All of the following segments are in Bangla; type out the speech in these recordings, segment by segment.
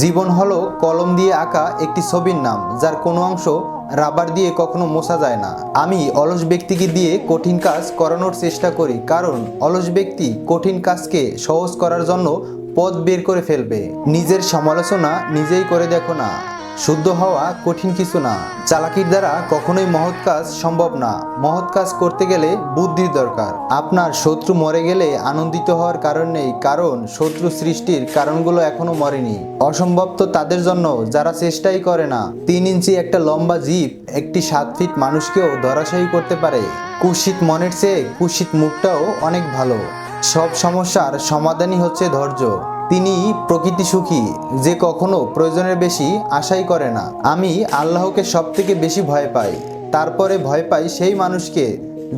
জীবন হলো কলম দিয়ে আঁকা একটি ছবির নাম, যার কোনো অংশ রাবার দিয়ে কখনো মোছা যায় না। আমি অলস ব্যক্তিকে দিয়ে কঠিন কাজ করানোর চেষ্টা করি, কারণ অলস ব্যক্তি কঠিন কাজকে সহজ করার জন্য পথ বের করে ফেলবে। নিজের সমালোচনা নিজেই করে দেখো না। শুদ্ধ হওয়া কঠিন কিছু না। চালাকির দ্বারা কখনোই মহৎ কাজ সম্ভব না। মহৎ কাজ করতে গেলে বুদ্ধির দরকার। আপনার শত্রু মরে গেলে আনন্দিত হওয়ার কারণ নেই, কারণ শত্রু সৃষ্টির কারণগুলো এখনও মরেনি। অসম্ভব তো তাদের জন্য, যারা চেষ্টাই করে না। তিন ইঞ্চি একটা লম্বা জিপ একটি সাত ফিট মানুষকেও ধরাশায়ী করতে পারে। কুশিত মনের চেয়ে কুশিত মুখটাও অনেক ভালো। সব সমস্যার সমাধানই হচ্ছে ধৈর্য। তিনি প্রকৃতি সুখী, যে কখনো প্রয়োজনের বেশি আশাই করে না। আমি আল্লাহকে সব থেকে বেশি ভয় পাই, তারপরে ভয় পাই সেই মানুষকে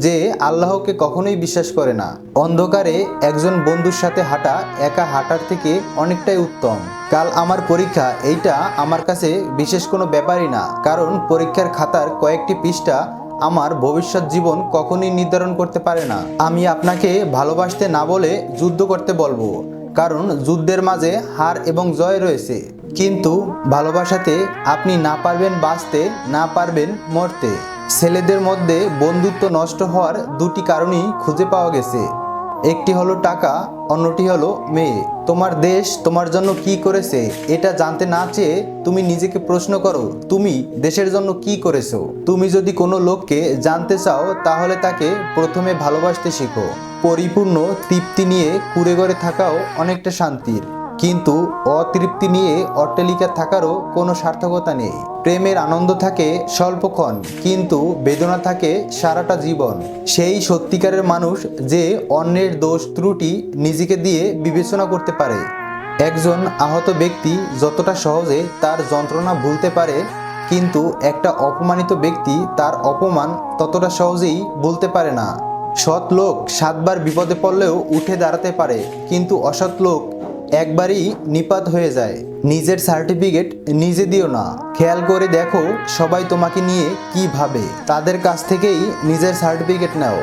যে আল্লাহকে কখনোই বিশ্বাস করে না। অন্ধকারে একজন বন্ধুর সাথে হাঁটা একা হাঁটার থেকে অনেকটাই উত্তম। কাল আমার পরীক্ষা, এইটা আমার কাছে বিশেষ কোনো ব্যাপারই না, কারণ পরীক্ষার খাতার কয়েকটি পৃষ্ঠা আমার ভবিষ্যৎ জীবন কখনই নির্ধারণ করতে পারে না। আমি আপনাকে ভালোবাসতে না বলে যুদ্ধ করতে বলব, কারণ যুদ্ধের মাঝে হার এবং জয় রয়েছে। কিন্তু ভালোবাসাতে আপনি না পারবেন বাঁচতে, না পারবেন মরতে। ছেলেদের মধ্যে বন্ধুত্ব নষ্ট হওয়ার দুটি কারণই খুঁজে পাওয়া গেছে। একটি হলো টাকা, অন্যটি হলো মেয়ে। তোমার দেশ তোমার জন্য কি করেছে, এটা জানতে না চেয়ে তুমি নিজেকে প্রশ্ন করো, তুমি দেশের জন্য কি করেছ? তুমি যদি কোনো লোককে জানতে চাও, তাহলে তাকে প্রথমে ভালোবাসতে শেখো। পরিপূর্ণ তৃপ্তি নিয়ে কুড়ে ঘরে থাকাও অনেকটা শান্তির। কিন্তু অতৃপ্তি নিয়ে অট্টালিকা থাকারও কোনো সার্থকতা নেই। প্রেমের আনন্দ থাকে স্বল্পক্ষণ, কিন্তু বেদনা থাকে সারাটা জীবন। সেই সত্যিকারের মানুষ যে অন্যের দোষ ত্রুটি নিজেকে দিয়ে বিবেচনা করতে পারে। একজন আহত ব্যক্তি যতটা সহজে তার যন্ত্রণা ভুলতে পারে, কিন্তু একটা অপমানিত ব্যক্তি তার অপমান ততটা সহজেই ভুলতে পারে না। সৎ লোক সাতবার বিপদে পড়লেও উঠে দাঁড়াতে পারে, কিন্তু অসৎ লোক একবারই নিপাত হয়ে যায়। নিজের সার্টিফিকেট নিজে দিও না। খেয়াল করে দেখো সবাই তোমাকে নিয়ে কি ভাবে। তাদের কাছ থেকেই নিজের সার্টিফিকেট নাও।